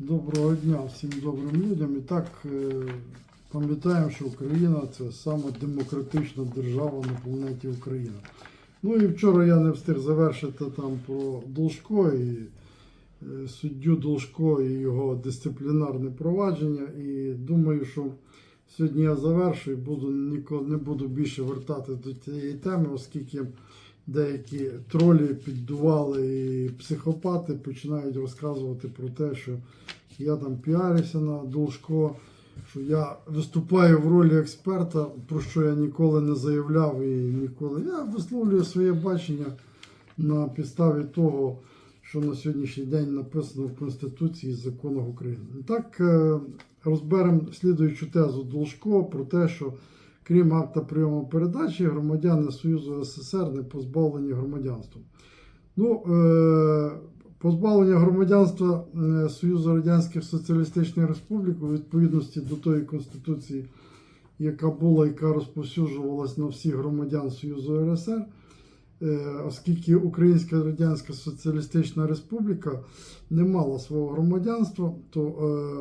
Доброго дня всім добрим людям. І так е, пам'ятаємо, що Україна це саме демократична держава на планеті Україна. Ну і вчора я не встиг завершити там про Должко і е, суддю Должко і його дисциплінарне провадження. І думаю, що сьогодні я завершу і буду не буду більше вертатись до цієї теми, оскільки деякі тролі піддували і психопати починають розказувати про те, що я там піарюся на Должко, що я виступаю в ролі експерта, про що я ніколи не заявляв і ніколи. Я висловлюю своє бачення на підставі того, що на сьогоднішній день написано в Конституції і законах України. І Так е, розберемо слідуючу тезу Должко про те, що крім акта прийому передачі, громадяни Союзу СССР не позбавлені громадянства. Ну, е, позбавлення громадянства е, Союзу Радянських Соціалістичних Республік у відповідності до тої Конституції, яка була, яка розповсюджувалась на всіх громадян Союзу РСР, е, оскільки Українська Радянська Соціалістична Республіка не мала свого громадянства, то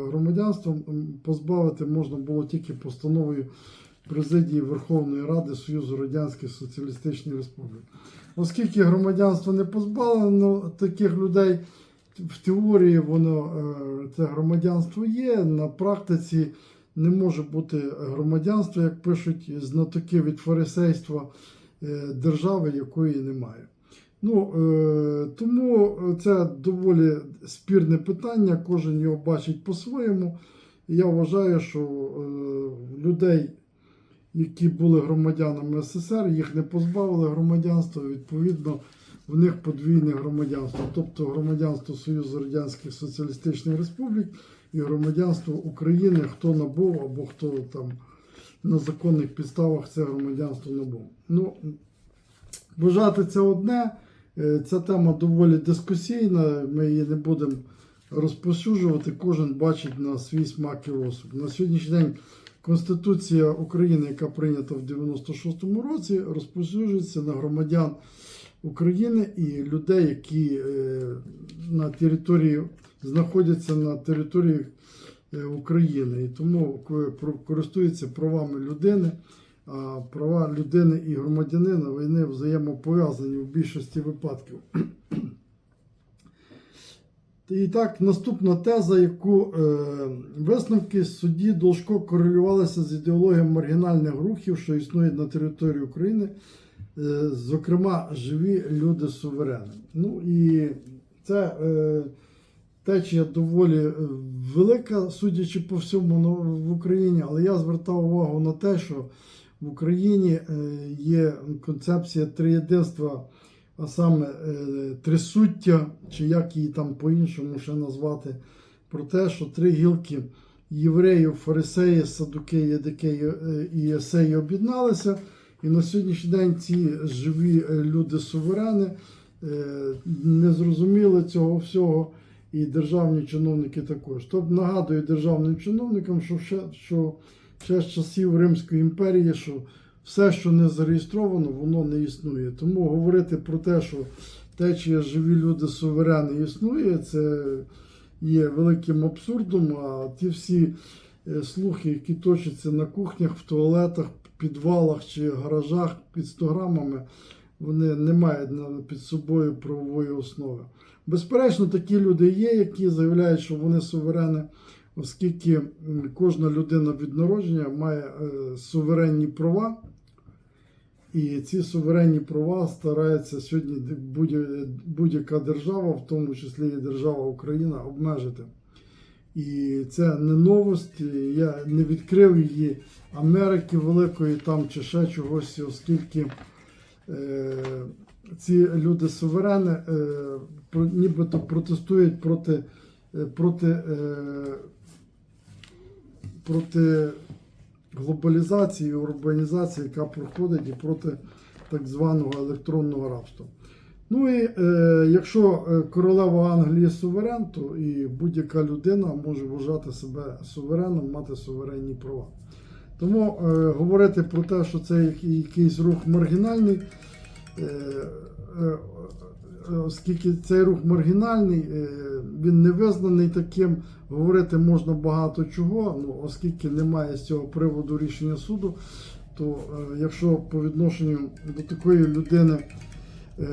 громадянство позбавити можна було тільки постановою президії Верховної Ради Союзу Радянських Соціалістичних Республік. Оскільки громадянство не позбавлено таких людей, в теорії воно е, це громадянство є, на практиці не може бути громадянство, як пишуть знатоки від фарисейства е, держави, якої немає. Ну, е, тому це доволі спірне питання, кожен його бачить по-своєму. Я вважаю, що людей, які були громадянами СССР, їх не позбавили громадянства, відповідно, в них подвійне громадянство, тобто громадянство Союзу Радянських Соціалістичних Республік і громадянство України, хто набув або хто там на законних підставах це громадянство набув. Ну, Вважати це одне, Е, ця тема доволі дискусійна, ми її не будемо розповсюджувати, кожен бачить на свій смак і розсуд. На сьогоднішній день Конституція України, яка прийнята в 96-му році, розповсюджується на громадян України і людей, які е, на території знаходяться на території е, України. І тому ко- користуються правами людини. А права людини і громадянина вони взаємопов'язані в більшості випадків. І так, наступна теза, яку е, висновки судді Должко корелювалися з ідеологією маргінальних рухів, що існують на території України, е, зокрема, живі люди суверени. Ну і це е, течія доволі е, велика, судячи по всьому ну, в Україні, але я звертав увагу на те, що в Україні е, є концепція триєдинства, а саме е, трисуття, чи як її там по-іншому ще назвати, про те, що три гілки євреїв, фарисеї, садуки, єдики і єсеї об'єдналися. І на сьогоднішній день ці живі е, люди-суверени е, не зрозуміли цього всього, і державні чиновники також. Тобто нагадую державним чиновникам, що ще, що ще з часів Римської імперії, що все, що не зареєстровано, воно не існує. Тому говорити про те, що течія живі люди суверени існує, це є великим абсурдом. А ті всі е, слухи, які точаться на кухнях, в туалетах, підвалах чи гаражах під 100 грамами, вони не мають під собою правової основи. Безперечно, такі люди є, які заявляють, що вони суверени, оскільки кожна людина від народження має е, суверенні права. І ці суверенні права старається сьогодні будь- будь-яка держава, в тому числі і держава Україна, обмежити. І це не новость. Я не відкрив її Америки Великої там чи ще чогось, оскільки е, ці люди суверени е, нібито протестують проти, е, проти, е, проти глобалізації урбанізації, яка проходить, і проти так званого електронного рабства. Ну і е, якщо е, королева Англії суверен, то і будь-яка людина може вважати себе сувереном, мати суверенні права. Тому е, говорити про те, що це якийсь рух маргінальний, е, е, оскільки цей рух маргінальний, е, він не визнаний таким, говорити можна багато чого, ну, оскільки немає з цього приводу рішення суду, то е, якщо по відношенню до такої людини е,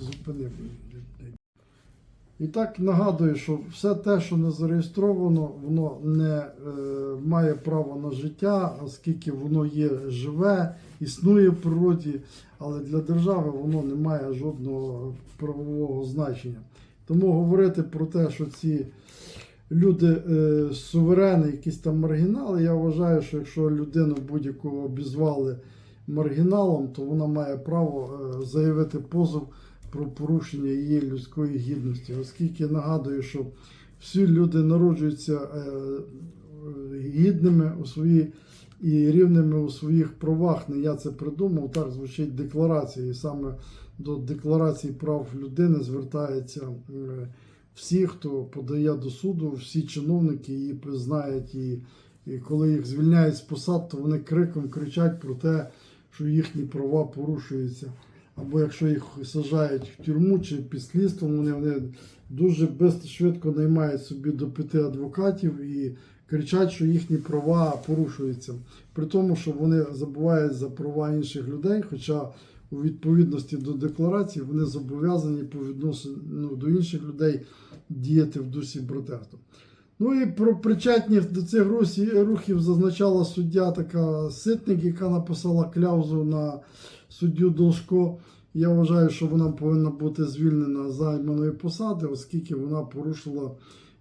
зупинив. І так нагадую, що все те, що не зареєстровано, воно не е, має права на життя, оскільки воно є живе, існує в природі, але для держави воно не має жодного правового значення. Тому говорити про те, що ці люди е, суверени, якісь там маргінали, я вважаю, що якщо людину будь-якого обізвали маргіналом, то вона має право е, заявити позов про порушення її людської гідності, оскільки нагадую, що всі люди народжуються е, гідними у свої і рівними у своїх правах. Не я це придумав, так звучить декларація. І саме до декларації прав людини звертаються е, всі, хто подає до суду, всі чиновники її признають. І, і коли їх звільняють з посад, то вони криком кричать про те, що їхні права порушуються або якщо їх сажають в тюрму чи під слідством, вони, вони дуже швидко наймають собі до п'яти адвокатів і кричать, що їхні права порушуються. При тому, що вони забувають за права інших людей, хоча у відповідності до декларації вони зобов'язані по відношенню до інших людей діяти в дусі протесту. Ну і про причетність до цих рухів зазначала суддя така Ситник, яка написала кляузу на суддю Должко. Я вважаю, що вона повинна бути звільнена з займаної посади, оскільки вона порушила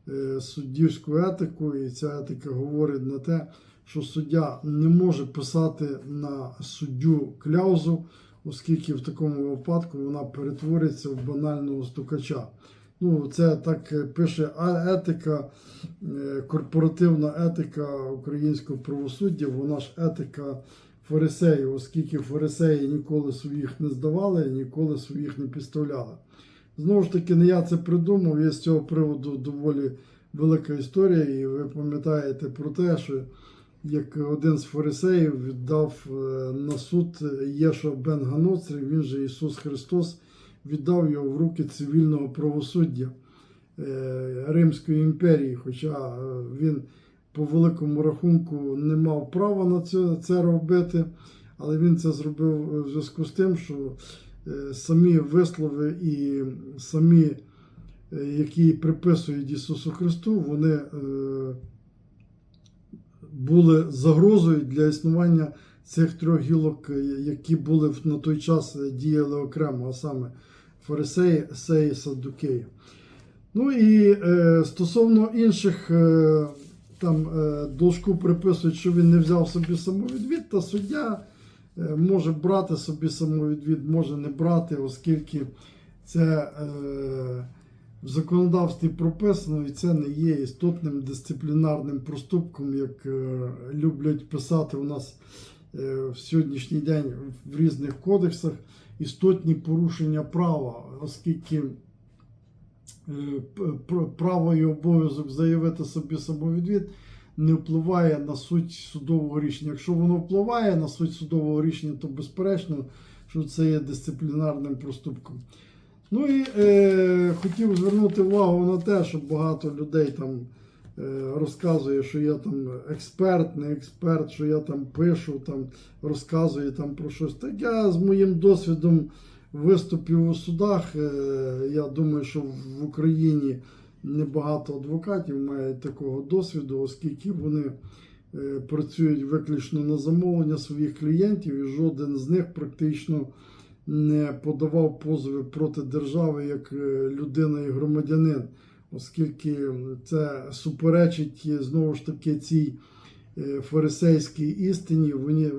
е, суддівську етику, і ця етика говорить на те, що суддя не може писати на суддю кляузу, оскільки в такому випадку вона перетвориться в банального стукача. Ну, це так е, пише етика, е, корпоративна етика українського правосуддя, вона ж етика фарисеїв, оскільки фарисеї ніколи своїх не здавали, ніколи своїх не підставляли. Знову ж таки, не я це придумав, є з цього приводу доволі велика історія, і ви пам'ятаєте про те, що як один з фарисеїв віддав е, на суд Єшо Бен Ганоцрі, він же Ісус Христос, віддав його в руки цивільного правосуддя е, Римської імперії, хоча е, він по великому рахунку не мав права на це, це робити, але він це зробив в зв'язку з тим, що е, самі вислови і самі, е, які приписують Ісусу Христу, вони е, були загрозою для існування цих трьох гілок, які були на той час діяли окремо, а саме фарисеї, есеї, саддукеї. Ну і стосовно інших, там е, Должку приписують, що він не взяв собі самовідвід, та суддя е, може брати собі самовідвід, може не брати, оскільки це е, в законодавстві прописано, і це не є істотним дисциплінарним проступком, як люблять писати у нас в сьогоднішній день в різних кодексах, істотні порушення права, оскільки право і обов'язок заявити собі самовідвід не впливає на суть судового рішення. Якщо воно впливає на суть судового рішення, то безперечно, що це є дисциплінарним проступком. Ну і е, хотів звернути увагу на те, що багато людей там е, розказує, що я там експерт, не експерт, що я там пишу, там розказую там про щось. Так я з моїм досвідом виступів у судах. е, я думаю, що в Україні небагато адвокатів мають такого досвіду, оскільки вони е, працюють виключно на замовлення своїх клієнтів, і жоден з них практично не подавав позови проти держави як е, людина і громадянин, оскільки це суперечить знову ж таки цій фарисейській істині.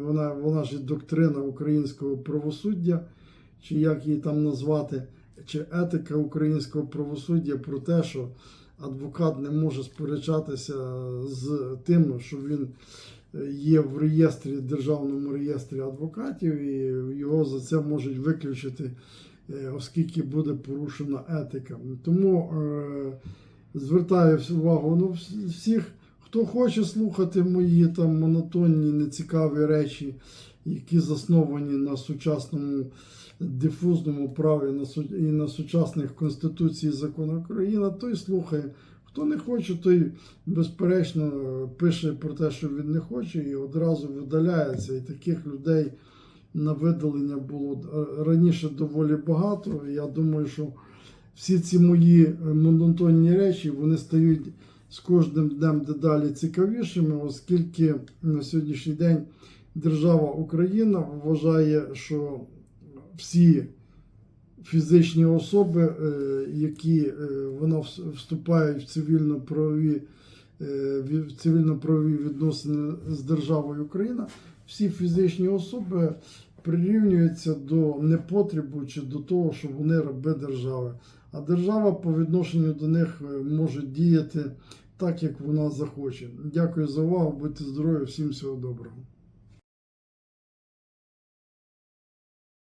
Вона, вона ж доктрина українського правосуддя, чи як її там назвати, чи етика українського правосуддя про те, що адвокат не може сперечатися з тим, що він е, є в реєстрі, державному реєстрі адвокатів, і його за це можуть виключити, е, оскільки буде порушена етика. Тому е, звертаю увагу ну, всіх, хто хоче слухати мої там монотонні, нецікаві речі, які засновані на сучасному дифузному праві і на сучасних конституції законах України, той слухає. Хто не хоче, той безперечно пише про те, що він не хоче, і одразу видаляється. І таких людей на видалення було е, раніше доволі багато. Я думаю, що всі ці мої е, монотонні речі вони стають з кожним днем дедалі цікавішими, оскільки на сьогоднішній день держава Україна вважає, що всі фізичні особи, е, які е, вона вс- вступають в цивільно-правові е, в цивільно-правові відносини з державою Україна, всі фізичні особи прирівнюються до непотребу чи до того, що вони раби держави. А держава по відношенню до них може діяти так, як вона захоче. Дякую за увагу, будьте здорові, всім всього доброго.